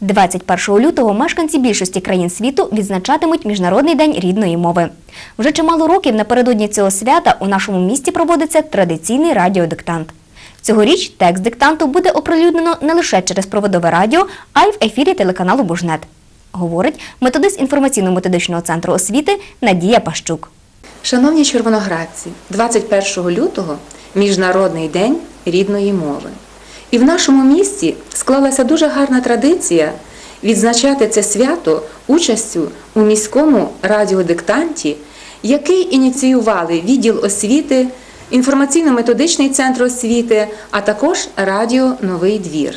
21 лютого мешканці більшості країн світу відзначатимуть Міжнародний день рідної мови. Вже чимало років напередодні цього свята у нашому місті проводиться традиційний радіодиктант. Цьогоріч текст диктанту буде оприлюднено не лише через проводове радіо, а й в ефірі телеканалу Бужнет. Говорить методист інформаційно-методичного центру освіти Надія Пащук. Шановні червоноградці, 21 лютого Міжнародний день рідної мови. І в нашому місті склалася дуже гарна традиція відзначати це свято участю у міському радіодиктанті, який ініціювали відділ освіти, інформаційно-методичний центр освіти, а також Радіо Новий двір.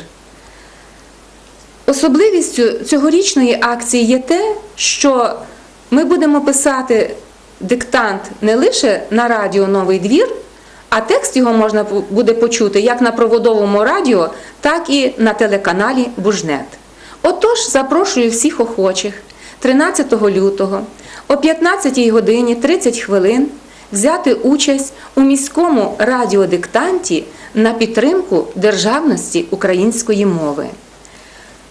Особливістю цьогорічної акції є те, що ми будемо писати диктант не лише на радіо Новий двір, а текст його можна буде почути як на проводовому радіо, так і на телеканалі Бужнет. Отож, запрошую всіх охочих 13 лютого о 15 годині 30 хвилин взяти участь у міському радіодиктанті на підтримку державності української мови.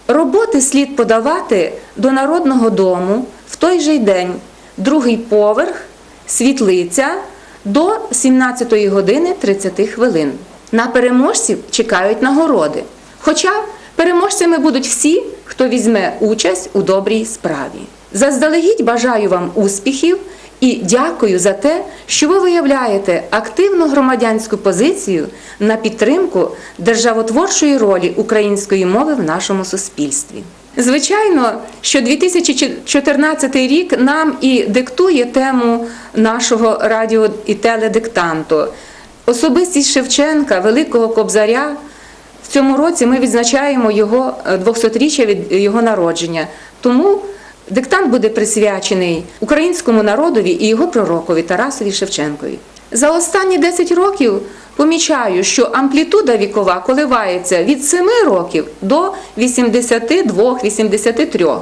Роботи слід подавати до Народного дому в той же день, другий поверх, світлиця до 17 години 30 хвилин. На переможців чекають нагороди. Хоча переможцями будуть всі, хто візьме участь у добрій справі. Заздалегідь бажаю вам успіхів і дякую за те, що ви виявляєте активну громадянську позицію на підтримку державотворчої ролі української мови в нашому суспільстві. Звичайно, що 2014 рік нам і диктує тему нашого радіо і теледиктанту. Особистість Шевченка, Великого Кобзаря. В цьому році ми відзначаємо його е, 200-річчя від його народження. Тому диктант буде присвячений українському народові і його пророкові Тарасові Шевченкові. За останні 10 років помічаю, що амплітуда вікова коливається від 7 років до 82-83.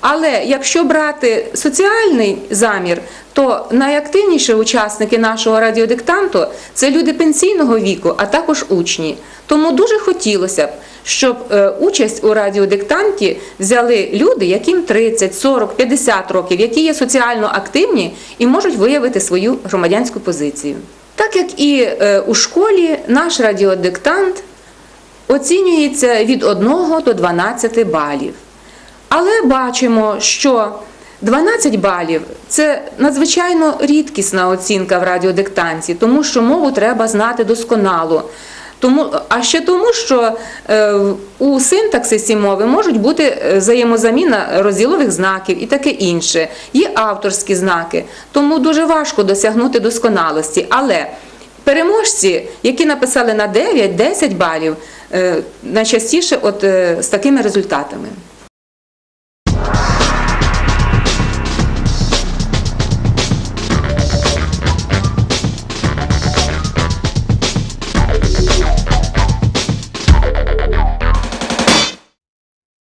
Але якщо брати соціальний замір, то найактивніші учасники нашого радіодиктанту це люди пенсійного віку, а також учні. Тому дуже хотілося б, щоб е, участь у радіодиктанті взяли люди, яким 30, 40, 50 років, які є соціально активні і можуть виявити свою громадянську позицію. Так як і е, у школі, наш радіодиктант оцінюється від 1 до 12 балів. Але бачимо, що 12 балів це надзвичайно рідкісна оцінка в радіодиктанті, тому що мову треба знати досконало. Тому, а ще тому, що е, у синтаксисі мови можуть бути е, взаємозаміна розділових знаків і таке інше. Є авторські знаки, тому дуже важко досягнути досконалості. Але переможці, які написали на 9-10 балів, е, найчастіше от, з такими результатами.